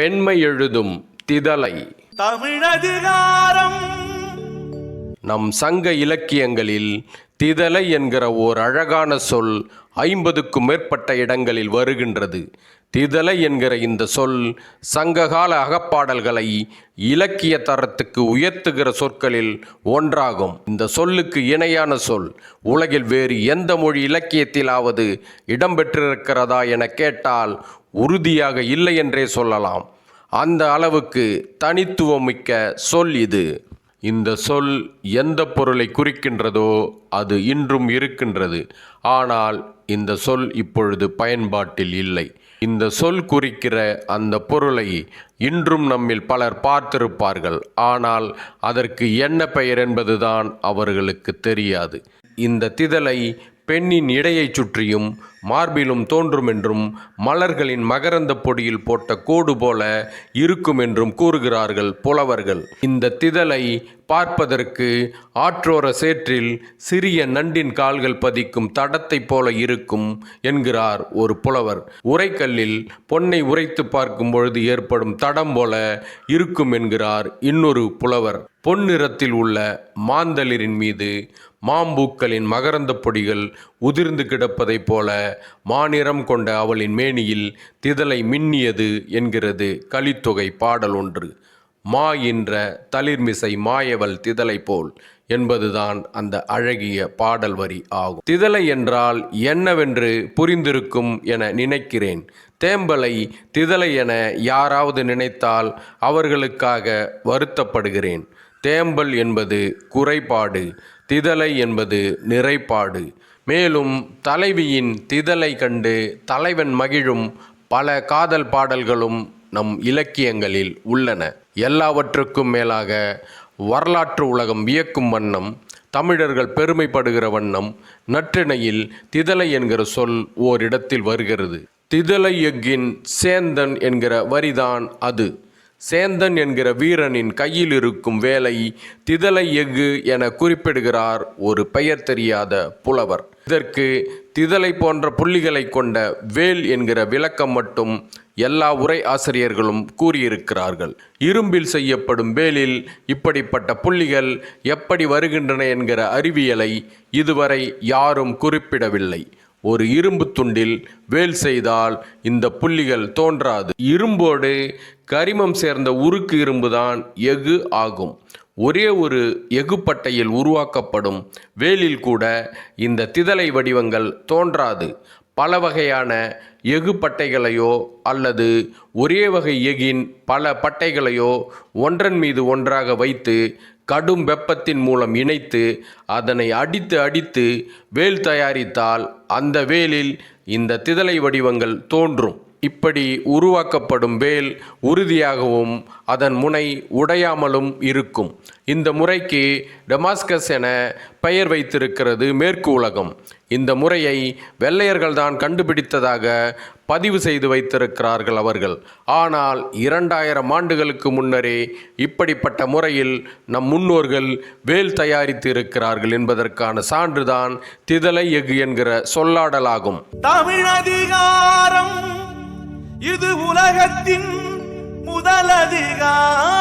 பெண்மை எழுதும் திதலை. தமிழதிகாரம். நம் சங்க இலக்கியங்களில் திதலை என்கிற ஓர் அழகான சொல் ஐம்பதுக்கும் மேற்பட்ட இடங்களில் வருகின்றது. திதலை என்கிற இந்த சொல் சங்ககால அகப்பாடல்களை இலக்கிய தரத்துக்கு உயர்த்துகிற சொற்களில் ஒன்றாகும். இந்த சொல்லுக்கு இணையான சொல் உலகில் வேறு எந்த மொழி இலக்கியத்திலாவது இடம்பெற்றிருக்கிறதா என கேட்டால் உறுதியாக இல்லை என்றே சொல்லலாம். அந்த அளவுக்கு தனித்துவமிக்க சொல் இது. இந்த சொல் எந்த பொருளை குறிக்கின்றதோ அது இன்றும் இருக்கின்றது. ஆனால் இந்த சொல் இப்பொழுது பயன்பாட்டில் இல்லை. இந்த சொல் குறிக்கிற அந்த பொருளை இன்றும் நம்மில் பலர் பார்த்திருப்பார்கள். ஆனால் அதற்கு என்ன பெயர் என்பதுதான் அவர்களுக்கு தெரியாது. இந்த திதலை பெண்ணின் இடையைச் சுற்றியும் மார்பிலும் தோன்றும் என்றும் மலர்களின் மகரந்த பொடியில் போட்ட கோடு போல இருக்கும் என்றும் கூறுகிறார்கள் புலவர்கள். இந்த திதலை பார்ப்பதற்கு ஆற்றோர சேற்றில் சிறிய நண்டின் கால்கள் பதிக்கும் தடத்தைப் போல இருக்கும் என்கிறார் ஒரு புலவர். உரைக்கல்லில் பொன்னை உரைத்து பார்க்கும் பொழுது ஏற்படும் தடம் போல இருக்கும் என்கிறார் இன்னொரு புலவர். பொன்னிறத்தில் உள்ள மாந்தளிரின் மீது மாம்பூக்களின் மகரந்த பொடிகள் உதிர்ந்து கிடப்பதைப் போல மாநிறம் கொண்ட அவளின் மேனியில் திதலை மின்னியது என்கிறது கலித்தொகை பாடல் ஒன்று. மா என்ற தளிர்மிசை மாயவள் திதலை போல் என்பதுதான் அந்த அழகிய பாடல் வரி ஆகும். திதலை என்றால் என்னவென்று புரிந்திருக்கும் என நினைக்கிறேன். தேம்பலை திதலை என யாராவது நினைத்தால் அவர்களுக்காக வருத்தப்படுகிறேன். தேம்பல் என்பது குறைபாடு திதலை என்பது நிறைப்பாடு மேலும் தலைவியின் திதலை கண்டு தலைவன் மகிழும் பல காதல் பாடல்களும் நம் இலக்கியங்களில் உள்ளன. எல்லாவற்றுக்கும் மேலாக வரலாற்று உலகம் வியக்கும் வண்ணம் தமிழர்கள் பெருமைப்படுகிற வண்ணம் நற்றிணையில் திதலை என்கிற சொல் ஓரிடத்தில் வருகிறது. திதலை எஃகின் சேந்தன் என்கிற வரிதான் அது. சேந்தன் என்கிற வீரனின் கையில் இருக்கும் வேலை திதலை எஃகு என குறிப்பிடுகிறார் ஒரு பெயர் தெரியாத புலவர். இதற்கு திதலை போன்ற புள்ளிகளை கொண்ட வேல் என்கிற விளக்கம் மட்டும் எல்லா உரை ஆசிரியர்களும் கூறியிருக்கிறார்கள். இரும்பில் செய்யப்படும் வேலில் இப்படிப்பட்ட புள்ளிகள் எப்படி வருகின்றன என்கிற அறிவியலை இதுவரை யாரும் குறிப்பிடவில்லை. ஒரு இரும்பு துண்டில் வேல் செய்தால் இந்த புள்ளிகள் தோன்றாது. இரும்போடு கரிமம் சேர்ந்த உருக்கு இரும்புதான் எஃகு ஆகும். ஒரே ஒரு எஃகுப்பட்டையில் உருவாக்கப்படும் வேலில் கூட இந்த திதலை வடிவங்கள் தோன்றாது. பல வகையான எஃகு பட்டைகளையோ அல்லது ஒரே வகை எகின் பல பட்டைகளையோ ஒன்றன் மீது ஒன்றாக வைத்து கடும் வெப்பத்தின் மூலம் இணைத்து அதனை அடித்து அடித்து வேல் தயாரித்தால் அந்த வேலில் இந்த திதலை வடிவங்கள் தோன்றும். இப்படி உருவாக்கப்படும் வேல் உறுதியாகவும் அதன் முனை உடையாமலும் இருக்கும். இந்த முறைக்கு டெமாஸ்கஸ் என பெயர் வைத்திருக்கிறது மேற்கு உலகம். இந்த முறையை வெள்ளையர்கள்தான் கண்டுபிடித்ததாக பதிவு செய்து வைத்திருக்கிறார்கள் அவர்கள். ஆனால் இரண்டாயிரம் ஆண்டுகளுக்கு முன்னரே இப்படிப்பட்ட முறையில் நம் முன்னோர்கள் வேல் தயாரித்து இருக்கிறார்கள் என்பதற்கான சான்றுதான் திதலை எஃகு என்கிற சொல்லாடலாகும். தமிழதிகாரம் இது உலகத்தின் முதலதிகாரம்